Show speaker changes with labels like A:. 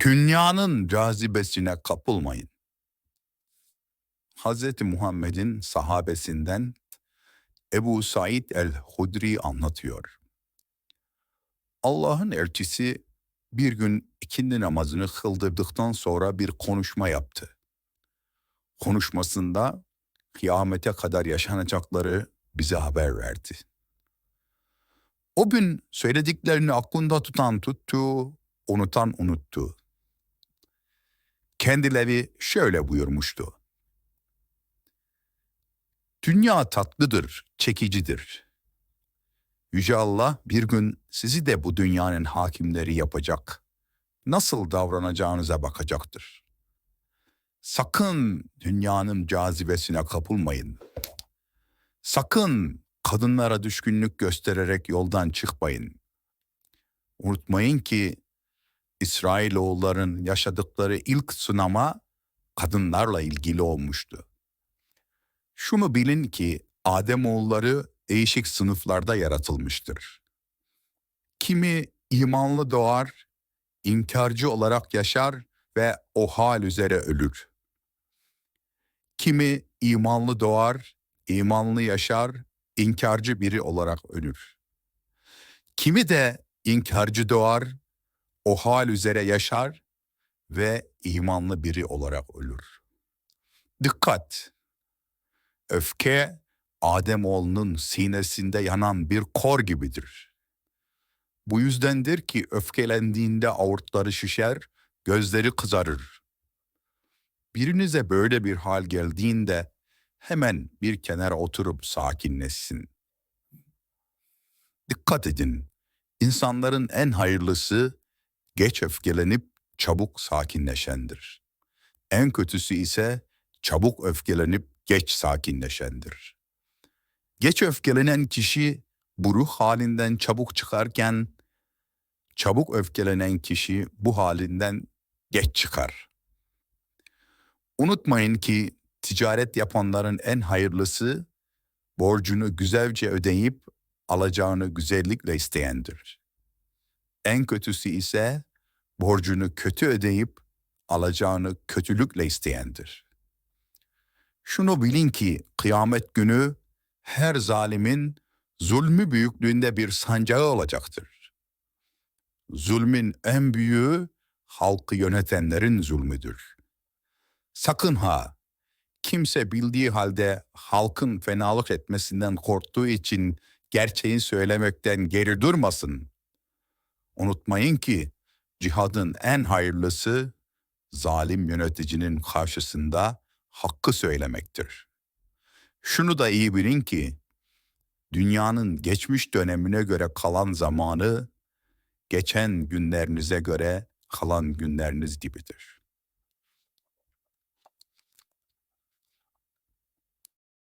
A: Dünyanın cazibesine kapılmayın. Hz. Muhammed'in sahabesinden Ebu Said el-Hudri anlatıyor. Allah'ın elçisi bir gün ikindi namazını kıldırdıktan sonra bir konuşma yaptı. Konuşmasında kıyamete kadar yaşanacakları bize haber verdi. O gün söylediklerini aklında tutan tuttu, unutan unuttu. Kendileri şöyle buyurmuştu. Dünya tatlıdır, çekicidir. Yüce Allah bir gün sizi de bu dünyanın hakimleri yapacak. Nasıl davranacağınıza bakacaktır. Sakın dünyanın cazibesine kapılmayın. Sakın kadınlara düşkünlük göstererek yoldan çıkmayın. Unutmayın ki İsrailoğulların yaşadıkları ilk sınama kadınlarla ilgili olmuştu. Şunu bilin ki Ademoğulları değişik sınıflarda yaratılmıştır. Kimi imanlı doğar, inkarcı olarak yaşar ve o hal üzere ölür. Kimi imanlı doğar, imanlı yaşar, inkarcı biri olarak ölür. Kimi de inkarcı doğar, o hal üzere yaşar ve imanlı biri olarak ölür. Dikkat! Öfke, Ademoğlunun sinesinde yanan bir kor gibidir. Bu yüzdendir ki öfkelendiğinde aortları şişer, gözleri kızarır. Birinize böyle bir hal geldiğinde hemen bir kenara oturup sakinleşsin. Dikkat edin, insanların en hayırlısı geç öfkelenip çabuk sakinleşendir. En kötüsü ise çabuk öfkelenip geç sakinleşendir. Geç öfkelenen kişi bu ruh halinden çabuk çıkarken çabuk öfkelenen kişi bu halinden geç çıkar. Unutmayın ki ticaret yapanların en hayırlısı borcunu güzelce ödeyip alacağını güzellikle isteyendir. En kötüsü ise borcunu kötü ödeyip alacağını kötülükle isteyendir. Şunu bilin ki kıyamet günü her zalimin zulmü büyüklüğünde bir sancağı olacaktır. Zulmin en büyüğü halkı yönetenlerin zulmüdür. Sakın ha kimse bildiği halde halkın fenalık etmesinden korktuğu için gerçeği söylemekten geri durmasın. Unutmayın ki cihadın en hayırlısı zalim yöneticinin karşısında hakkı söylemektir. Şunu da iyi bilin ki dünyanın geçmiş dönemine göre kalan zamanı geçen günlerinize göre kalan günleriniz gibidir.